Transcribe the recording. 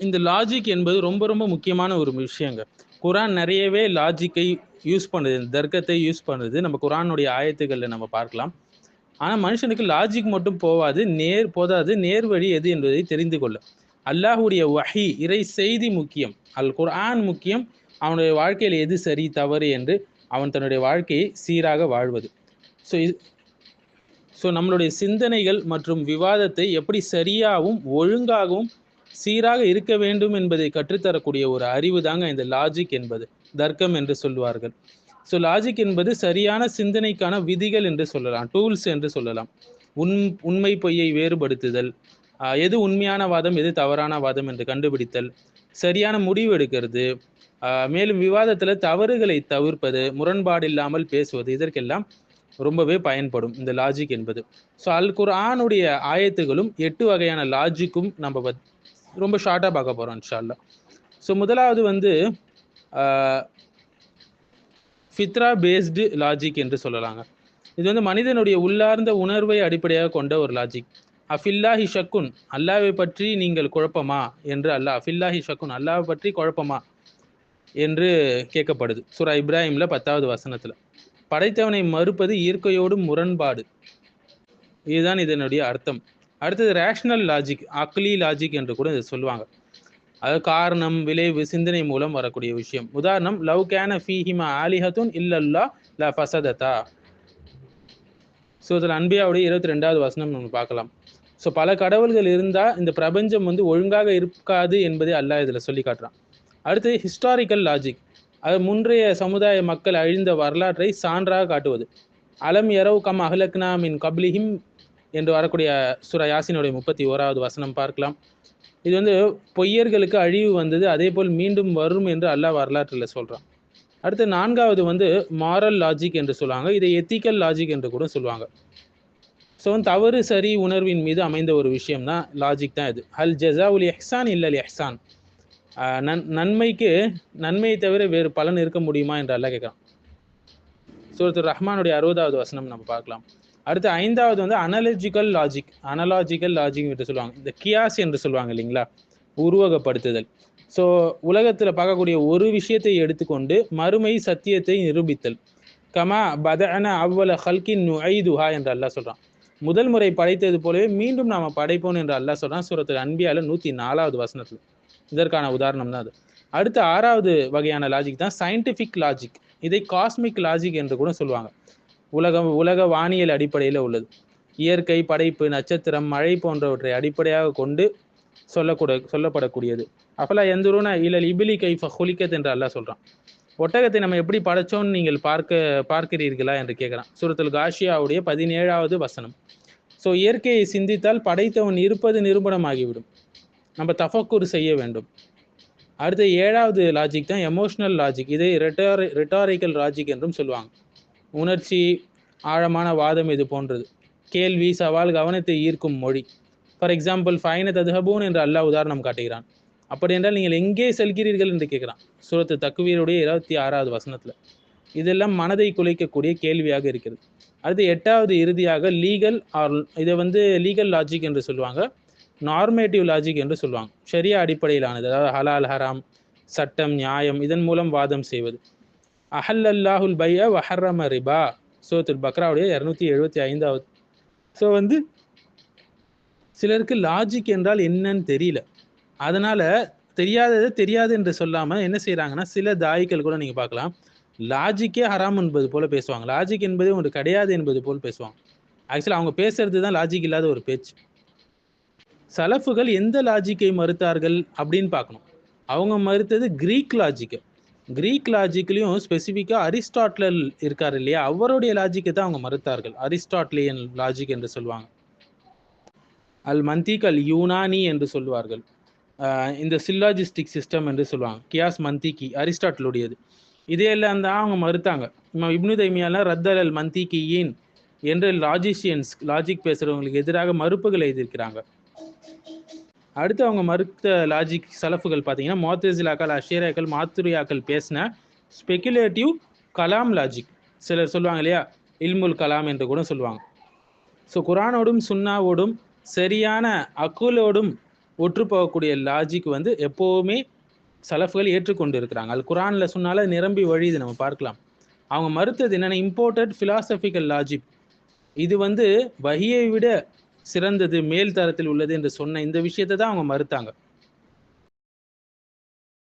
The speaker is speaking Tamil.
இந்த லாஜிக் என்பது ரொம்ப ரொம்ப முக்கியமான ஒரு விஷயங்க. குரான் நிறையவே லாஜிக்கை யூஸ் பண்ணுது இந்த தர்க்கத்தை யூஸ் பண்ணுது. நம்ம குரானுடைய ஆயத்துக்களில் நம்ம பார்க்கலாம். ஆனால் மனுஷனுக்கு லாஜிக் மட்டும் போவாது நேர் போதாது. நேர் வழி எது என்பதை தெரிந்து கொள்ள. அல்லாஹுடைய வஹி இறை செய்தி முக்கியம். அல் குரான் முக்கியம். அவனுடைய வாழ்க்கையில் எது சரி தவறு என்று அவன் தன்னுடைய வாழ்க்கையை சீராக வாழ்வது. ஸோ ஸோ நம்மளுடைய சிந்தனைகள் மற்றும் விவாதத்தை எப்படி சரியாகவும் ஒழுங்காகவும் சீராக இருக்க வேண்டும் என்பதை கற்றுத்தரக்கூடிய ஒரு அறிவு தாங்க இந்த லாஜிக் என்பது. தர்க்கம் என்று சொல்வார்கள் ஸோ லாஜிக் என்பது சரியான சிந்தனைக்கான விதிகள் என்று சொல்லலாம் டூல்ஸ் என்று சொல்லலாம். உண் உண்மை பொய்யை வேறுபடுத்துதல் எது உண்மையான வாதம் எது தவறான வாதம் என்று கண்டுபிடித்தல் சரியான முடிவு எடுக்கிறது மேலும் விவாதத்தில் தவறுகளை தவிர்ப்பது முரண்பாடு இல்லாமல் பேசுவது இதற்கெல்லாம் ரொம்பவே பயன்படும் இந்த லாஜிக் என்பது. ஸோ அல் குர்ஆனுடைய ஆயத்துகளும் எட்டு வகையான லாஜிக்கும் நம்ம பத்- ரொம்ப ஷார்ட்டாக பார்க்க போகிறோம் இன்ஷால்லா ஸோ முதலாவது வந்து ஃபித்ரா பேஸ்டு லாஜிக் என்று சொல்லலாங்க. இது வந்து மனிதனுடைய உள்ளார்ந்த உணர்வை அடிப்படையாக கொண்ட ஒரு லாஜிக் அஃபில்லாஹி ஷக்குன் அல்லாவை பற்றி நீங்கள் குழப்பமா? என்று அல்லாஹ் அஃபில்லாஹி ஷக்குன் அல்லாவை பற்றி குழப்பமா? என்று கேட்கப்படுது. சுரா இப்ராஹிம்ல பத்தாவது வசனத்துல. படைத்தவனை மறுப்பது இயற்கையோடு முரண்பாடு. இதுதான் இதனுடைய அர்த்தம். அடுத்தது ரேஷனல் லாஜிக் அக்லி லாஜிக் என்று கூட இதை சொல்லுவாங்க. அது காரணம் விளைவு சிந்தனை மூலம் வரக்கூடிய விஷயம். உதாரணம் லவ் கேன ஃபீஹிமா ஆலிஹத்துன் இல்லல்லா ல ஃபசதத்தா ஸோ இதில் அன்பியாவுடைய இருபத்தி ரெண்டாவது வசனம் நம்ம பார்க்கலாம். ஸோ பல கடவுள்கள் இருந்தால் இந்த பிரபஞ்சம் வந்து ஒழுங்காக இருக்காது என்பதை அல்லாஹ் இதில் சொல்லி காட்டுறான். அடுத்து ஹிஸ்டாரிக்கல் லாஜிக் அது முன்றைய சமுதாய மக்கள் அழிந்த வரலாற்றை சான்றாக காட்டுவது. அலம் எரவ் கம் அஹ்லக்னா மின் கப்லிஹிம் என்று வரக்கூடிய சுரா யாசினுடைய முப்பத்தி ஓராவது வசனம் பார்க்கலாம். இது வந்து பொய்யர்களுக்கு அழிவு வந்தது அதே போல் மீண்டும் வரும் என்று அல்லாஹ் வரலாற்றில் சொல்கிறான் அடுத்து நான்காவது வந்து மாரல் லாஜிக் என்று சொல்லுவாங்க. இதை எத்திக்கல் லாஜிக் என்று கூட சொல்லுவாங்க. ஸோ தவறு சரி உணர்வின் மீது அமைந்த ஒரு விஷயம் தான் லாஜிக் தான் இது. அல் ஜசா உல் எஹ்சான் இல்லல் எஹ்சான் நன் நன்மைக்கு நன்மையை தவிர வேறு பலன் இருக்க முடியுமா என்று அல்ல கேட்குறான். சூரத்து ரஹ்மானுடைய அறுபதாவது வசனம் நம்ம பார்க்கலாம். அடுத்து ஐந்தாவது வந்து அனலஜிக்கல் லாஜிக் அனலாஜிக்கல் லாஜிக் என்று சொல்லுவாங்க. இந்த கியாஸ் என்று சொல்லுவாங்க இல்லைங்களா? உருவகப்படுத்துதல். ஸோ உலகத்தில் பார்க்கக்கூடிய ஒரு விஷயத்தை எடுத்துக்கொண்டு மறுமை சத்தியத்தை நிரூபித்தல். கமா பதன அவ்வள ஹல்கின் நுஐதுஹா என்று அல்லாஹ் சொல்கிறான் முதல் முறை படைத்தது போலவே மீண்டும் நாம் படைப்போம் என்று அல்லாஹ் சொல்கிறான் சூரத்தில் அன்பியால நூற்றி நாலாவது வசனத்தில். இதற்கான உதாரணம் தான் அது. அடுத்த ஆறாவது வகையான லாஜிக் தான் சயின்டிஃபிக் லாஜிக் இதை காஸ்மிக் லாஜிக் என்று கூட சொல்லுவாங்க. உலகம் உலக வானியல் அடிப்படையில் உள்ளது. இயற்கை படைப்பு நட்சத்திரம் மழை போன்றவற்றை அடிப்படையாக கொண்டு சொல்லக்கூட சொல்லப்படக்கூடியது. அஃபலா எந்தூருன இல்லல் இபிலி கைஃப ஹுலிக்கத் என்று அல்லாஹ் சொல்கிறான் ஒட்டகத்தை நம்ம எப்படி படைச்சோம்னு நீங்கள் பார்க்க பார்க்கிறீர்களா என்று கேட்குறான் சுரத்துல் காஷியாவுடைய பதினேழாவது வசனம். ஸோ இயற்கையை சிந்தித்தால் படைத்தவன் இருப்பது நிரூபணமாகிவிடும். நம்ம தஃபக்கூர் செய்ய வேண்டும். அடுத்த ஏழாவது லாஜிக் தான் எமோஷனல் லாஜிக் இதை ரெட்டாரி ரெட்டாரிக்கல் லாஜிக் என்றும் சொல்லுவாங்க. உணர்ச்சி ஆழமான வாதம் இது போன்றது. கேள்வி சவால் கவனத்தை ஈர்க்கும் மொழி. ஃபார் எக்ஸாம்பிள் ஃபைன ததுஹபூன் என்று அல்லாஹ் உதாரணம் காட்டுகிறான். அப்படி என்றால் நீங்கள் எங்கே செல்கிறீர்கள் என்று கேட்கிறான். சூரத்து தக்குவீருடைய இருபத்தி ஆறாவது வசனத்தில். இதெல்லாம் மனதை குலைக்கக்கூடிய கேள்வியாக இருக்கிறது. அடுத்து எட்டாவது இறுதியாக லீகல் ஆர் இதை வந்து லீகல் லாஜிக் என்று சொல்லுவாங்க. நார்மேட்டிவ் லாஜிக் என்று சொல்லுவாங்க. சரியா அடிப்படையிலானது. அதாவது ஹலால் ஹராம் சட்டம் நியாயம் இதன் மூலம் வாதம் செய்வது. அஹல் அல்லாஹுல் பைய வஹர்ரம ரிபா. சோத்துல் பக்ராவுடைய இரநூத்தி எழுபத்தி ஐந்தாவது. ஸோ வந்து சிலருக்கு லாஜிக் என்றால் என்னன்னு தெரியல. அதனால தெரியாதது தெரியாது என்று சொல்லாமல் என்ன செய்கிறாங்கன்னா சில தாய்கள் கூட நீங்கள் பார்க்கலாம் லாஜிக்கே ஹராம் என்பது போல பேசுவாங்க. லாஜிக் என்பது ஒன்று கிடையாது என்பது போல் பேசுவாங்க. ஆக்சுவலாக அவங்க பேசுறது தான் லாஜிக் இல்லாத ஒரு பேச்சு. சலஃபுகள் எந்த லாஜிக்கை மறுத்தார்கள் அப்படின்னு பார்க்கணும். அவங்க மறுத்தது கிரீக் லாஜிக்கை கிரீக் லாஜிக்லையும் ஸ்பெசிஃபிக்காக அரிஸ்டாட்லல் இருக்கார் இல்லையா? அவருடைய லாஜிக்கை தான் அவங்க மறுத்தார்கள். அரிஸ்டாட்லியன் லாஜிக் என்று சொல்லுவாங்க. அல் மந்திகல் யூனானி என்று சொல்லுவார்கள். இந்த சில்லாஜிஸ்டிக் சிஸ்டம் என்று சொல்லுவாங்க. கியாஸ் மந்திகி அரிஸ்டாட்டிலுடையது இதையெல்லாம் தான் அவங்க மறுத்தாங்க. இமாம் இப்னு தைமியாலாம் ரத்தல் அல் மந்திகியின் என்று லாஜிஷியன்ஸ் லாஜிக் பேசுகிறவங்களுக்கு எதிராக மறுப்புகள் எழுதியிருக்கிறாங்க. அடுத்து அவங்க மறுத்த லாஜிக் சலஃபுகள் பார்த்தீங்கன்னா மோத்தேசிலாக்கள் அஷேராக்கள் மாத்துரியாக்கள் பேசின ஸ்பெக்குலேட்டிவ் கலாம் லாஜிக் சிலர் சொல்லுவாங்க இல்லையா? இல்முல் கலாம் என்று கூட சொல்லுவாங்க. ஸோ குரானோடும் சுன்னாவோடும் சரியான அக்குலோடும் ஒற்று போகக்கூடிய லாஜிக் வந்து எப்போவுமே சலஃப்கள் ஏற்றுக்கொண்டு இருக்கிறாங்க அது குரானில் சொன்னால நிரம்பி வழியுது நம்ம பார்க்கலாம். அவங்க மறுத்தது என்னென்னா இம்போர்ட்டட் ஃபிலாசபிக்கல் லாஜிக் இது வந்து வகியை விட சிறந்தது மேல் தரத்தில் உள்ளது என்று சொன்ன இந்த விஷயத்தை தான் அவங்க மறுத்தாங்க.